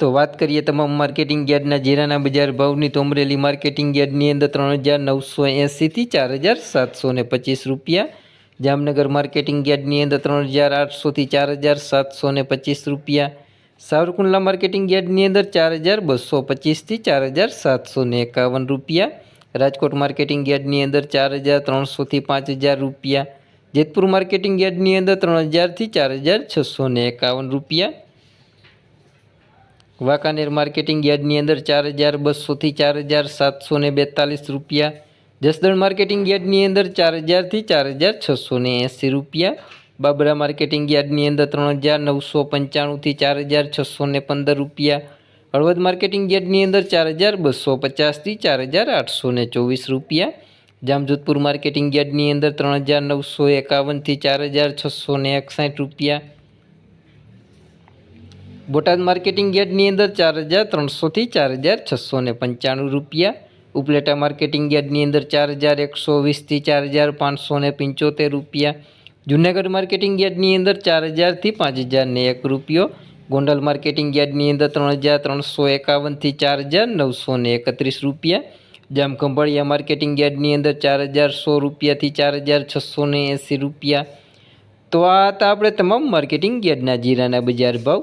તો વાત કરીએ તમામ માર્કેટિંગ યાર્ડના જીરાના બજાર ભાવની, તો અમરેલી માર્કેટિંગ યાર્ડની અંદર ત્રણ હજાર નવસો એંસીથી ચાર હજાર સાતસો ને પચીસ રૂપિયા, જામનગર માર્કેટિંગ યાર્ડની અંદર ત્રણ હજાર આઠસોથી ચાર હજાર સાતસો ને પચીસ રૂપિયા, સાવરકુંડલા માર્કેટિંગ યાર્ડની અંદર ચાર હજાર બસો પચીસથી ચાર હજાર સાતસો ને એકાવન રૂપિયા, રાજકોટ માર્કેટિંગ યાર્ડની અંદર ચાર હજાર ત્રણસોથી પાંચ હજાર રૂપિયા, જેતપુર માર્કેટિંગ યાર્ડની અંદર ત્રણ હજારથી ચાર હજાર છસો ને એકાવન રૂપિયા વાંકાનેર માર્કેટિંગ યાર્ડની અંદર ચાર હજાર બસોથી ચાર હજાર સાતસો ને બેતાલીસ રૂપિયા. જસદણ માર્કેટિંગ યાર્ડની અંદર ચાર હજારથી ચાર હજાર છસો ને એંસી રૂપિયા. બાબરા માર્કેટિંગ યાર્ડની અંદર ત્રણ હજાર નવસો પંચાણુંથી ચાર હજાર છસો ને પંદર રૂપિયા. હળવદ માર્કેટિંગ યાર્ડની અંદર ચાર હજાર બસો પચાસથી ચાર હજાર આઠસો ને ચોવીસ રૂપિયા. જામજોધપુર માર્કેટિંગ યાર્ડની અંદર ત્રણ હજાર નવસો એકાવનથી ચાર હજાર છસો ને એકસાઠ રૂપિયા. બોટાદ માર્કેટિંગ યાર્ડની અંદર ચાર હજાર ત્રણસોથી ચાર હજાર છસો ને પંચાણું રૂપિયા. ઉપલેટા માર્કેટિંગ યાર્ડની અંદર ચાર હજાર એકસો વીસથી ચાર હજાર પાંચસો ને પંચોતેર રૂપિયા. જુનાગઢ માર્કેટિંગ યાર્ડની અંદર ચાર હજારથી પાંચ હજાર ને એક રૂપિયો. ગોંડલ માર્કેટિંગ યાર્ડની અંદર ત્રણ હજાર ત્રણસો એકાવનથી ચાર હજાર નવસો ને એકત્રીસ રૂપિયા. જામખંભાળિયા માર્કેટિંગ યાર્ડની અંદર ચાર હજાર સો રૂપિયાથી ચાર હજાર છસો ને એંસી રૂપિયા. તો આ હતા આપણે તમામ માર્કેટિંગ યાર્ડના જીરાના બજાર ભાવ.